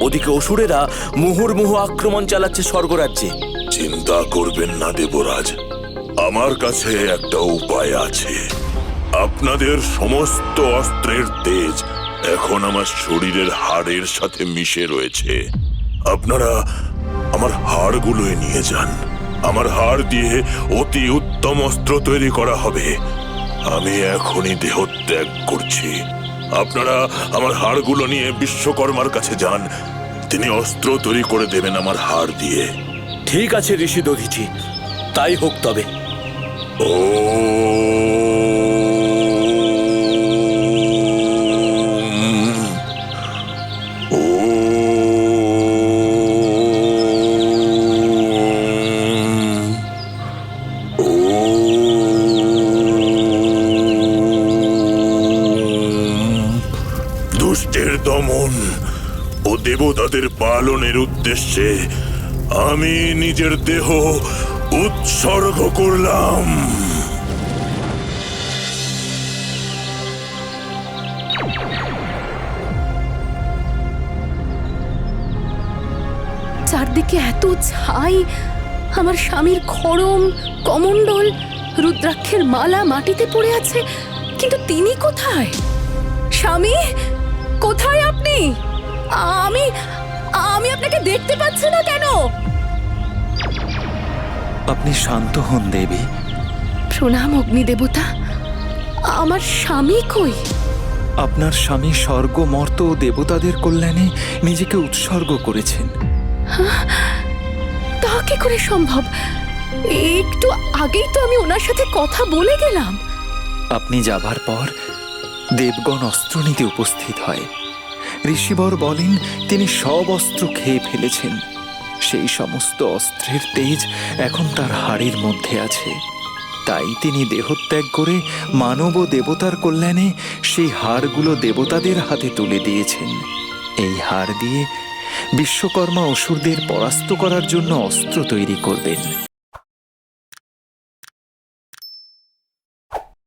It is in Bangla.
ওদিকে অসুরেরা মুহুর্মুহু আক্রমণ চালাচ্ছে স্বর্গরাজ্যে। চিন্তা করবেন না, দেবরাজ। আমার কাছে একটা উপায় আছে। আপনাদের সমস্ত অস্ত্রের তেজ এখন আমার শরীরের হাড়ের সাথে মিশে রয়েছে। আপনারা আমার হাড়গুলোয় নিয়ে যান। আমার হাড় দিয়ে অতি উত্তম অস্ত্র তৈরি করা হবে। আমি এখনই দেহ ত্যাগ করছি। আপনারা আমার হাড়গুলো নিয়ে বিশ্বকর্মার কাছে যান। তিনি অস্ত্র তৈরি করে দেবেন আমার হাড় দিয়ে। ঠিক আছে ঋষি দধিচি তাই হোক তবে। ও দমন ও দেবতাদের পালনের উদ্দেশ্যে আমি নিজের দেহ উৎসর্গ করলাম। চারদিকে এত ছাই, আমার স্বামীর খড়ম, কমণ্ডল, রুদ্রাক্ষের মালা মাটিতে পড়ে আছে, কিন্তু তিনি কোথায়? স্বামী? কোথায় আপনি? আমি আমি আপনাকে দেখতে পাচ্ছি না কেন? আপনি শান্ত হন দেবী। প্রণাম অগ্নিদেবতা। আমার স্বামী কই? আপনার স্বামী স্বর্গ মর্ত ও দেবতাদের কল্যাণে নিজেকে উৎসর্গ করেছেন। তা কি করে সম্ভব? একটু আগেই তো আমি ওনার সাথে কথা বলে গেলাম। আপনি যাবার পর দেবগণ অস্ত্র নিতে উপস্থিত হয়। ঋষিবর বলেন, তিনি সব অস্ত্র খেয়ে ফেলেছেন। সেই সমস্ত অস্ত্রের তেজ এখন তার হাড়ের মধ্যে আছে। তাই তিনি দেহত্যাগ করে মানব ও দেবতার কল্যাণে সেই হাড়গুলো দেবতাদের হাতে তুলে দিয়েছেন। এই হাড় দিয়ে বিশ্বকর্মা অসুরদের পরাস্ত করার জন্য অস্ত্র তৈরি করবেন।